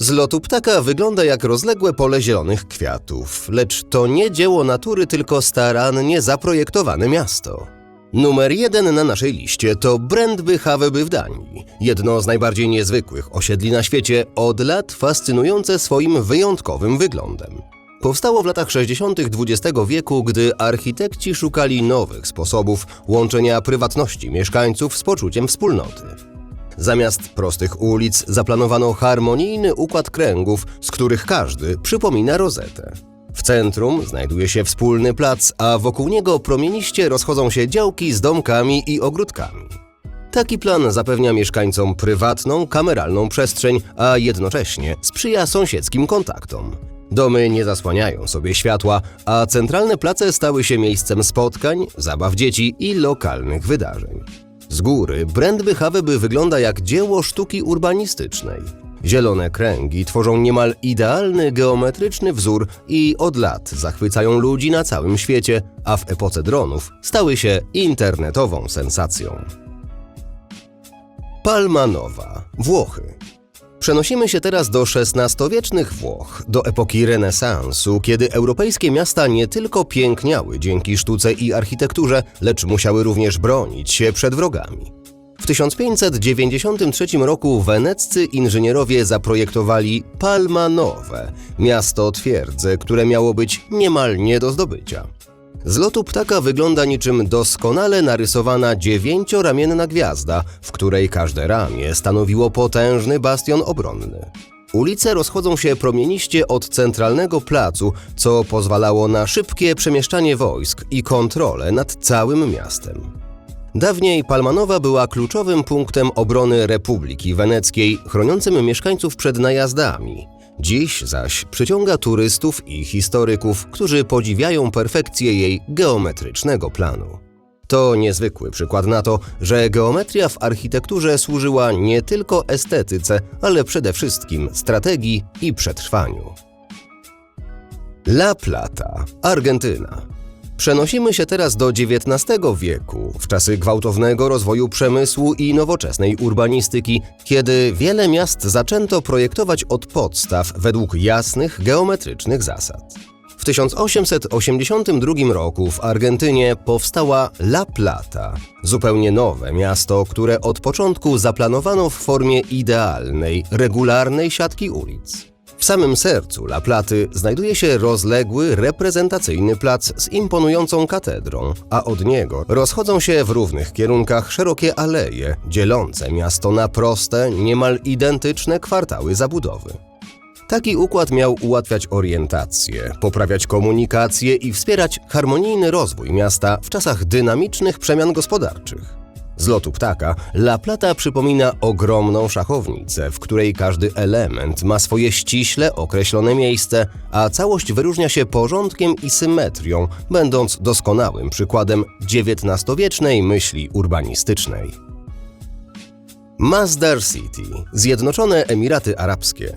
Z lotu ptaka wygląda jak rozległe pole zielonych kwiatów, lecz to nie dzieło natury, tylko starannie zaprojektowane miasto. Numer jeden na naszej liście to Brandby Haveby w Danii, jedno z najbardziej niezwykłych osiedli na świecie, od lat fascynujące swoim wyjątkowym wyglądem. Powstało w latach 60. XX wieku, gdy architekci szukali nowych sposobów łączenia prywatności mieszkańców z poczuciem wspólnoty. Zamiast prostych ulic zaplanowano harmonijny układ kręgów, z których każdy przypomina rozetę. W centrum znajduje się wspólny plac, a wokół niego promieniście rozchodzą się działki z domkami i ogródkami. Taki plan zapewnia mieszkańcom prywatną, kameralną przestrzeń, a jednocześnie sprzyja sąsiedzkim kontaktom. Domy nie zasłaniają sobie światła, a centralne place stały się miejscem spotkań, zabaw dzieci i lokalnych wydarzeń. Z góry Brandby Haveby wygląda jak dzieło sztuki urbanistycznej. Zielone kręgi tworzą niemal idealny geometryczny wzór i od lat zachwycają ludzi na całym świecie, a w epoce dronów stały się internetową sensacją. Palma Nowa, Włochy. Przenosimy się teraz do XVI-wiecznych Włoch, do epoki renesansu, kiedy europejskie miasta nie tylko piękniały dzięki sztuce i architekturze, lecz musiały również bronić się przed wrogami. W 1593 roku weneccy inżynierowie zaprojektowali Palma Nowe, miasto twierdzę, które miało być niemal nie do zdobycia. Z lotu ptaka wygląda niczym doskonale narysowana dziewięcioramienna gwiazda, w której każde ramię stanowiło potężny bastion obronny. Ulice rozchodzą się promieniście od centralnego placu, co pozwalało na szybkie przemieszczanie wojsk i kontrolę nad całym miastem. Dawniej Palmanowa była kluczowym punktem obrony Republiki Weneckiej, chroniącym mieszkańców przed najazdami. Dziś zaś przyciąga turystów i historyków, którzy podziwiają perfekcję jej geometrycznego planu. To niezwykły przykład na to, że geometria w architekturze służyła nie tylko estetyce, ale przede wszystkim strategii i przetrwaniu. La Plata, Argentyna. Przenosimy się teraz do XIX wieku, w czasy gwałtownego rozwoju przemysłu i nowoczesnej urbanistyki, kiedy wiele miast zaczęto projektować od podstaw według jasnych, geometrycznych zasad. W 1882 roku w Argentynie powstała La Plata, zupełnie nowe miasto, które od początku zaplanowano w formie idealnej, regularnej siatki ulic. W samym sercu La Platy znajduje się rozległy, reprezentacyjny plac z imponującą katedrą, a od niego rozchodzą się w równych kierunkach szerokie aleje, dzielące miasto na proste, niemal identyczne kwartały zabudowy. Taki układ miał ułatwiać orientację, poprawiać komunikację i wspierać harmonijny rozwój miasta w czasach dynamicznych przemian gospodarczych. Z lotu ptaka La Plata przypomina ogromną szachownicę, w której każdy element ma swoje ściśle określone miejsce, a całość wyróżnia się porządkiem i symetrią, będąc doskonałym przykładem XIX-wiecznej myśli urbanistycznej. Masdar City, Zjednoczone Emiraty Arabskie.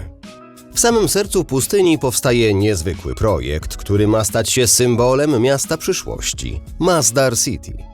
W samym sercu pustyni powstaje niezwykły projekt, który ma stać się symbolem miasta przyszłości Masdar City.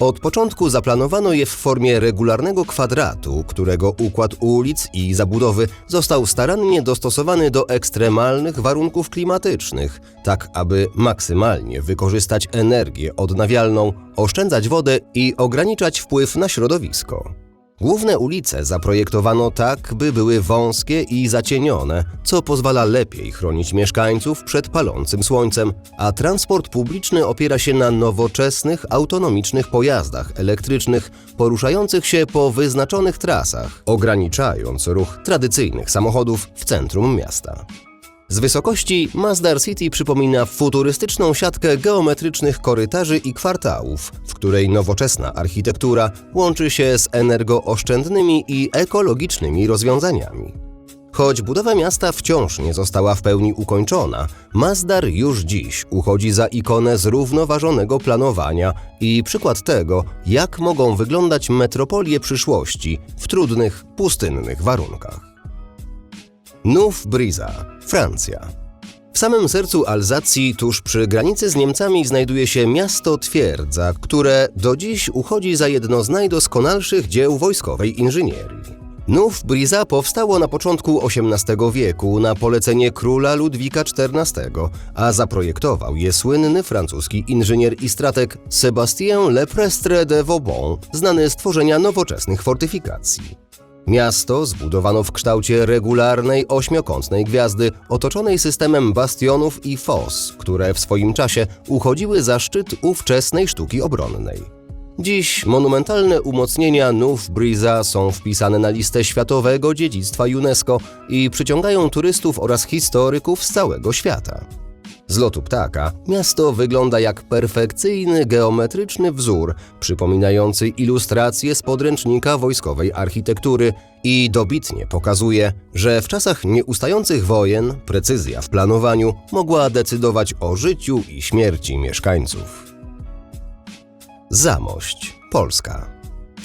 Od początku zaplanowano je w formie regularnego kwadratu, którego układ ulic i zabudowy został starannie dostosowany do ekstremalnych warunków klimatycznych, tak aby maksymalnie wykorzystać energię odnawialną, oszczędzać wodę i ograniczać wpływ na środowisko. Główne ulice zaprojektowano tak, by były wąskie i zacienione, co pozwala lepiej chronić mieszkańców przed palącym słońcem, a transport publiczny opiera się na nowoczesnych, autonomicznych pojazdach elektrycznych poruszających się po wyznaczonych trasach, ograniczając ruch tradycyjnych samochodów w centrum miasta. Z wysokości Masdar City przypomina futurystyczną siatkę geometrycznych korytarzy i kwartałów, w której nowoczesna architektura łączy się z energooszczędnymi i ekologicznymi rozwiązaniami. Choć budowa miasta wciąż nie została w pełni ukończona, Masdar już dziś uchodzi za ikonę zrównoważonego planowania i przykład tego, jak mogą wyglądać metropolie przyszłości w trudnych, pustynnych warunkach. Nów Briza, Francja. W samym sercu Alzacji, tuż przy granicy z Niemcami, znajduje się miasto Twierdza, które do dziś uchodzi za jedno z najdoskonalszych dzieł wojskowej inżynierii. Nów Briza powstało na początku XVIII wieku na polecenie króla Ludwika XIV, a zaprojektował je słynny francuski inżynier i strateg Sébastien Leprestre de Vauban, znany z tworzenia nowoczesnych fortyfikacji. Miasto zbudowano w kształcie regularnej ośmiokątnej gwiazdy, otoczonej systemem bastionów i fos, które w swoim czasie uchodziły za szczyt ówczesnej sztuki obronnej. Dziś monumentalne umocnienia Nów Briza są wpisane na listę światowego dziedzictwa UNESCO i przyciągają turystów oraz historyków z całego świata. Z lotu ptaka miasto wygląda jak perfekcyjny geometryczny wzór, przypominający ilustracje z podręcznika wojskowej architektury i dobitnie pokazuje, że w czasach nieustających wojen precyzja w planowaniu mogła decydować o życiu i śmierci mieszkańców. Zamość, Polska.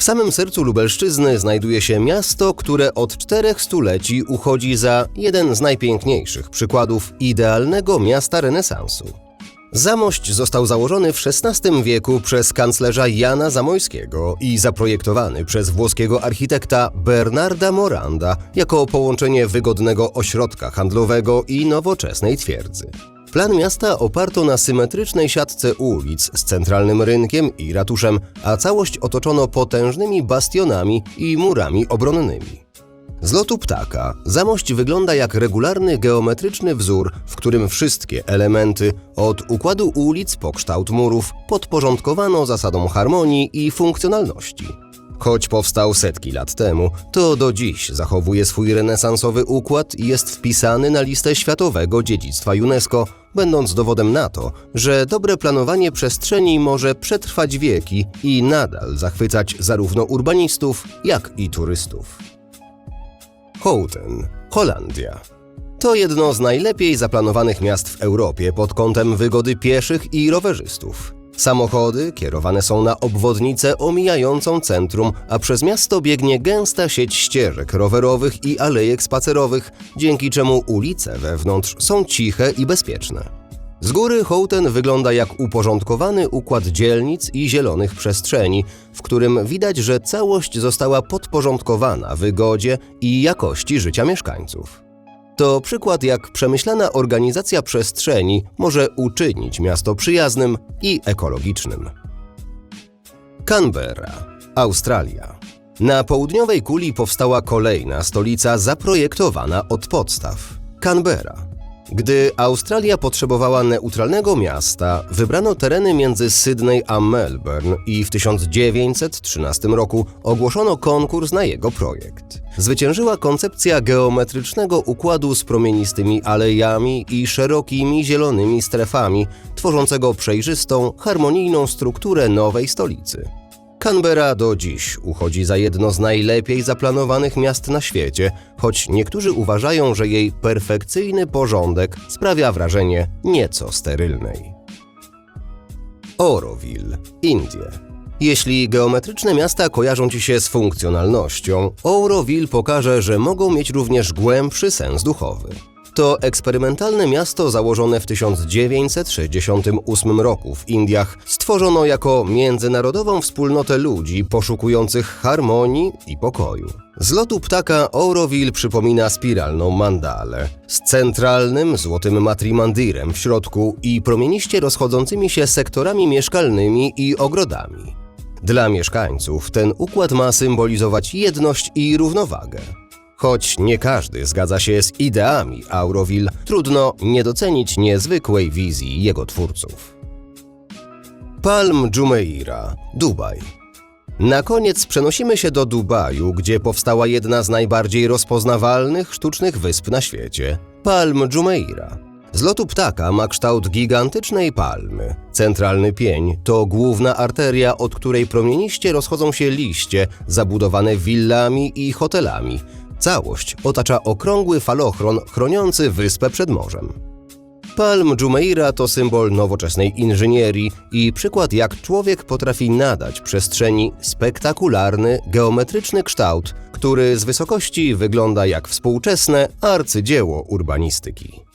W samym sercu Lubelszczyzny znajduje się miasto, które od czterech stuleci uchodzi za jeden z najpiękniejszych przykładów idealnego miasta renesansu. Zamość został założony w XVI wieku przez kanclerza Jana Zamojskiego i zaprojektowany przez włoskiego architekta Bernarda Moranda jako połączenie wygodnego ośrodka handlowego i nowoczesnej twierdzy. Plan miasta oparto na symetrycznej siatce ulic z centralnym rynkiem i ratuszem, a całość otoczono potężnymi bastionami i murami obronnymi. Z lotu ptaka zamość wygląda jak regularny geometryczny wzór, w którym wszystkie elementy, od układu ulic po kształt murów, podporządkowano zasadom harmonii i funkcjonalności. Choć powstał setki lat temu, to do dziś zachowuje swój renesansowy układ i jest wpisany na listę światowego dziedzictwa UNESCO, będąc dowodem na to, że dobre planowanie przestrzeni może przetrwać wieki i nadal zachwycać zarówno urbanistów, jak i turystów. Houten, Holandia. To jedno z najlepiej zaplanowanych miast w Europie pod kątem wygody pieszych i rowerzystów. Samochody kierowane są na obwodnicę omijającą centrum, a przez miasto biegnie gęsta sieć ścieżek rowerowych i alejek spacerowych, dzięki czemu ulice wewnątrz są ciche i bezpieczne. Z góry Houten wygląda jak uporządkowany układ dzielnic i zielonych przestrzeni, w którym widać, że całość została podporządkowana wygodzie i jakości życia mieszkańców. To przykład, jak przemyślana organizacja przestrzeni może uczynić miasto przyjaznym i ekologicznym. Canberra, Australia. Na południowej kuli powstała kolejna stolica zaprojektowana od podstaw Canberra. Gdy Australia potrzebowała neutralnego miasta, wybrano tereny między Sydney a Melbourne i w 1913 roku ogłoszono konkurs na jego projekt. Zwyciężyła koncepcja geometrycznego układu z promienistymi alejami i szerokimi zielonymi strefami, tworzącego przejrzystą, harmonijną strukturę nowej stolicy. Canberra do dziś uchodzi za jedno z najlepiej zaplanowanych miast na świecie, choć niektórzy uważają, że jej perfekcyjny porządek sprawia wrażenie nieco sterylnej. Auroville, Indie. Jeśli geometryczne miasta kojarzą Ci się z funkcjonalnością, Auroville pokaże, że mogą mieć również głębszy sens duchowy. To eksperymentalne miasto założone w 1968 roku w Indiach stworzono jako międzynarodową wspólnotę ludzi poszukujących harmonii i pokoju. Z lotu ptaka Auroville przypomina spiralną mandalę z centralnym złotym matrimandirem w środku i promieniście rozchodzącymi się sektorami mieszkalnymi i ogrodami. Dla mieszkańców ten układ ma symbolizować jedność i równowagę. Choć nie każdy zgadza się z ideami Auroville, trudno nie docenić niezwykłej wizji jego twórców. Palm Jumeirah, Dubaj. Na koniec przenosimy się do Dubaju, gdzie powstała jedna z najbardziej rozpoznawalnych sztucznych wysp na świecie Palm Jumeirah. Z lotu ptaka ma kształt gigantycznej palmy. Centralny pień to główna arteria, od której promieniście rozchodzą się liście zabudowane willami i hotelami. Całość otacza okrągły falochron chroniący wyspę przed morzem. Palm Jumeirah to symbol nowoczesnej inżynierii i przykład jak człowiek potrafi nadać przestrzeni spektakularny, geometryczny kształt, który z wysokości wygląda jak współczesne arcydzieło urbanistyki.